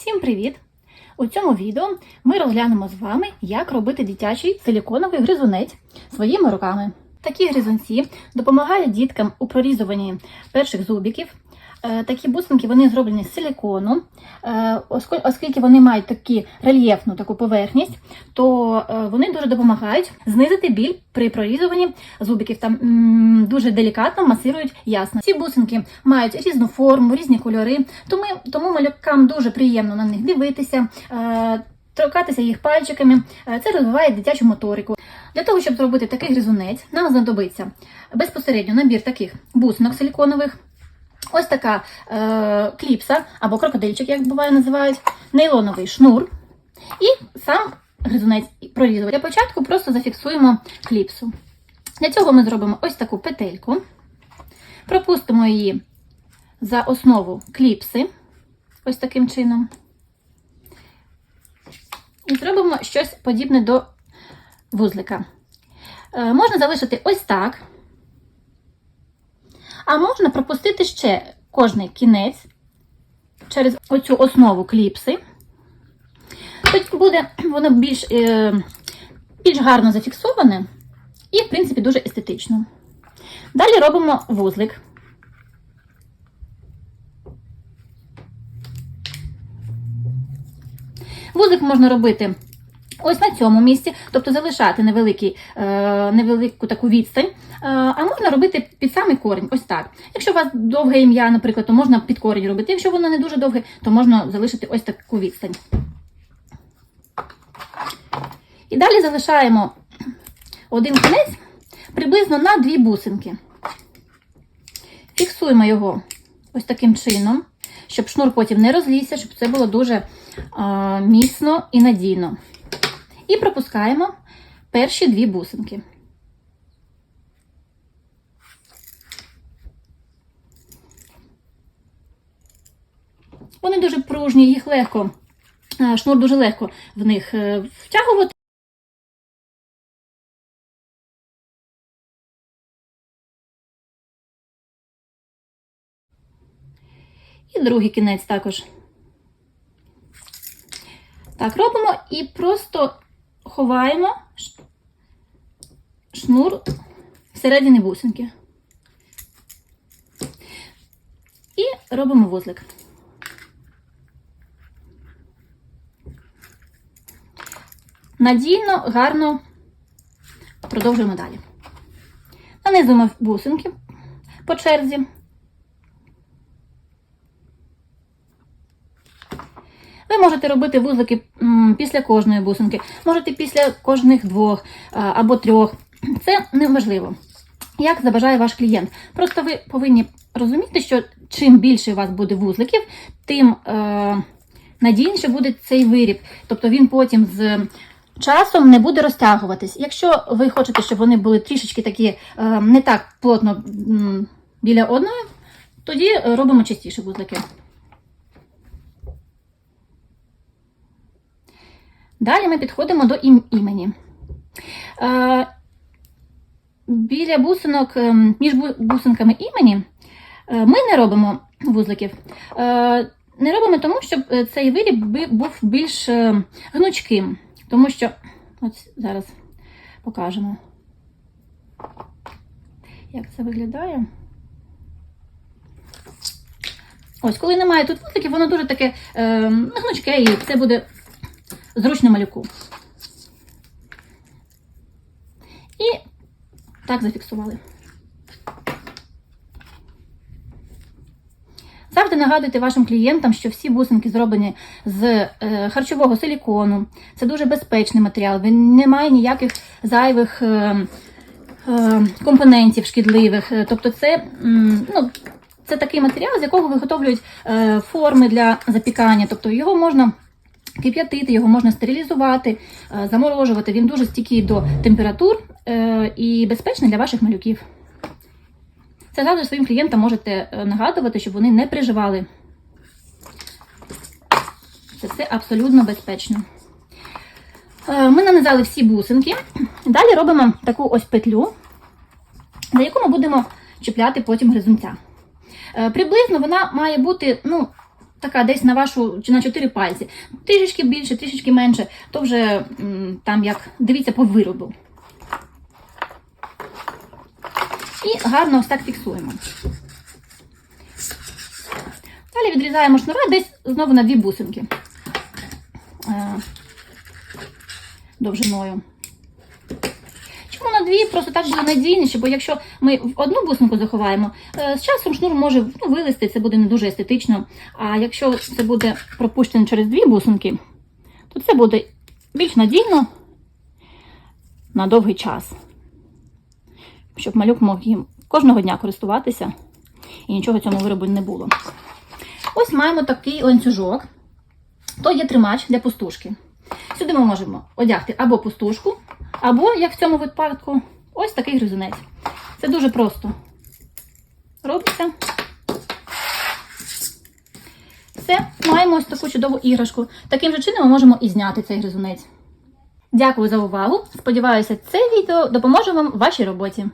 Всім привіт! У цьому відео ми розглянемо з вами, як робити дитячий силіконовий гризунець своїми руками. Такі гризунці допомагають діткам у прорізуванні перших зубиків. Е, Такі бусинки вони зроблені з силікону, Е, оскільки вони мають такі рельєфну таку поверхність, то е, вони дуже допомагають знизити біль при прорізуванні зубиків. Там дуже делікатно масирують ясно. Ці бусинки мають різну форму, різні кольори, тому, тому малюкам дуже приємно на них дивитися. Торкатися їх пальчиками, це розвиває дитячу моторику. Для того, щоб зробити такий гризунець, нам знадобиться безпосередньо набір таких бусинок силіконових, ось така е, кліпса або крокодильчик, як буває називають, нейлоновий шнур і сам гризунець прорізувати. Для початку просто зафіксуємо кліпсу. Для цього ми зробимо ось таку петельку, пропустимо її за основу кліпси, ось таким чином. І зробимо щось подібне до вузлика. Е, можна залишити ось так. А можна пропустити ще кожний кінець через оцю основу кліпси. Тоді буде воно більш, е, більш гарно зафіксоване і, в принципі, дуже естетично. Далі робимо вузлик. Вузлик можна робити ось на цьому місці, тобто залишати невеликий, е, невелику таку відстань, е, а можна робити під самий корінь, ось так. Якщо у вас довге ім'я, наприклад, то можна під корінь робити. Якщо воно не дуже довге, то можна залишити ось таку відстань. І далі залишаємо один кінець приблизно на дві бусинки. Фіксуємо його ось таким чином, щоб шнур потім не розлізся, щоб це було дуже а, міцно і надійно. І пропускаємо перші дві бусинки. Вони дуже пружні, їх легко, шнур дуже легко в них е, втягувати. І другий кінець також. Так, робимо і просто ховаємо шнур всередині бусинки. І робимо вузлик. Надійно, гарно продовжуємо далі. Нанизуємо бусинки по черзі. Ви можете робити вузлики після кожної бусинки, можете після кожних двох або трьох. Це не важливо. Як забажає ваш клієнт. Просто ви повинні розуміти, що чим більше у вас буде вузликів, тим е, надійніше буде цей виріб. Тобто він потім з часом не буде розтягуватись. Якщо ви хочете, щоб вони були трішечки такі е, не так плотно біля одної, тоді робимо частіше вузлики. Далі ми підходимо до імені. Е, біля бусинок, е, між бусинками імені е, ми не робимо вузликів. Е, не робимо тому, щоб цей виріб був більш гнучким. Тому що, от зараз покажемо, як це виглядає. Ось, коли немає тут вузликів, воно дуже таке е, гнучке і це буде зручно малюку. І так зафіксували. Завжди нагадуйте вашим клієнтам, що всі бусинки зроблені з е, харчового силікону. Це дуже безпечний матеріал. Він не має ніяких зайвих е, е, компонентів шкідливих. Тобто, це, ну, це такий матеріал, з якого виготовлюють форми для запікання. Тобто його можна кип'ятити, його можна стерилізувати, е, заморожувати. Він дуже стійкий до температур е, і безпечний для ваших малюків. Це завжди своїм клієнтам можете е, нагадувати, щоб вони не переживали. Це все абсолютно безпечно. Ми нанизали всі бусинки. Далі робимо таку ось петлю, за яку ми будемо чіпляти потім гризунця. Приблизно вона має бути ну, така десь на вашу чи на 4 пальці. Трішечки більше, трішечки менше, то вже там як дивіться по виробу. І гарно ось так фіксуємо. Далі відрізаємо шнура десь знову на дві бусинки е, довжиною. Дві? Просто так буде надійніше, бо якщо ми одну бусинку заховаємо, е, з часом шнур може ну, вилізти, це буде не дуже естетично. А якщо це буде пропущено через дві бусинки, то це буде більш надійно на довгий час. Щоб малюк мог їм кожного дня користуватися і нічого цьому виробу не було. Ось маємо такий ланцюжок. То є тримач для пустушки. Сюди ми можемо одягти або пустушку, або, як в цьому випадку, ось такий гризунець. Це дуже просто. Робиться. Все, маємо ось таку чудову іграшку. Таким же чином ми можемо і зняти цей гризунець. Дякую за увагу. Сподіваюся, це відео допоможе вам в вашій роботі.